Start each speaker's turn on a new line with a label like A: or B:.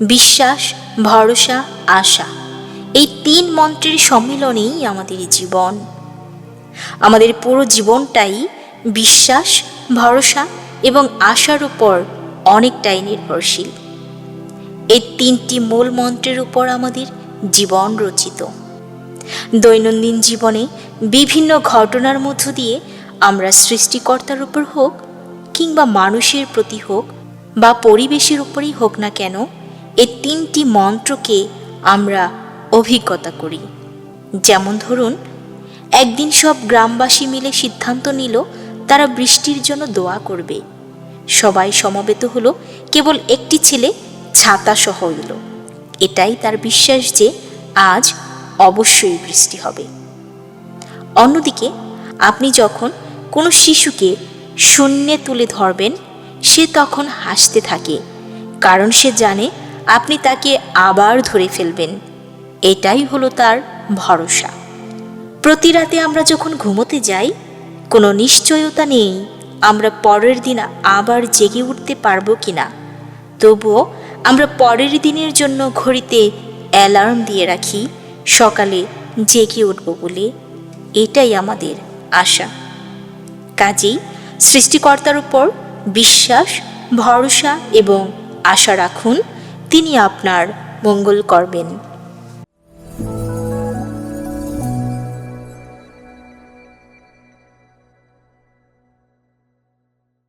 A: বিশ্বাস, ভরসা, আশা। এই তিন মন্ত্রের সম্মিলনেই আমাদের জীবন। আমাদের পুরো জীবনটাই বিশ্বাস, ভরসা এবং আশার উপর অনেকটাই নির্ভরশীল। এই তিনটি মূল মন্ত্রের উপর আমাদের জীবন রচিত। দৈনন্দিন জীবনে বিভিন্ন ঘটনার মধ্য দিয়ে আমরা সৃষ্টিকর্তার উপর হোক কিংবা মানুষের প্রতি হোক বা পরিবেশের উপরেই হোক না কেন এই তিনটি মন্ত্রকে আমরা অভিজ্ঞতা করি। যেমন ধরুন, একদিন সব গ্রামবাসী মিলে সিদ্ধান্ত নিল, তারা বৃষ্টির জন্য দোয়া করবে। সবাই সমবেত হলো, কেবল একটি ছেলে ছাতা সহ এলো। এটাই তার বিশ্বাস যে আজ অবশ্যই বৃষ্টি হবে। অন্যদিকে, আপনি যখন কোনো শিশুকে শূন্যে তুলে ধরবেন, সে তখন হাসতে থাকে, কারণ সে জানে আপনি তাকে আবার ধরে ফেলবেন। এটাই হলো তার ভরসা। প্রতি রাতে আমরা যখন ঘুমোতে যাই, কোনো নিশ্চয়তা নেই আমরা পরের দিন আবার জেগে উঠতে পারব কিনা। তবুও আমরা পরের দিনের জন্য ঘড়িতে অ্যালার্ম দিয়ে রাখি, সকালে জেগে উঠব বলে। এটাই আমাদের আশা। কাজেই সৃষ্টিকর্তার উপর বিশ্বাস, ভরসা এবং আশা রাখুন তিনি আপনার মঙ্গল করবেন।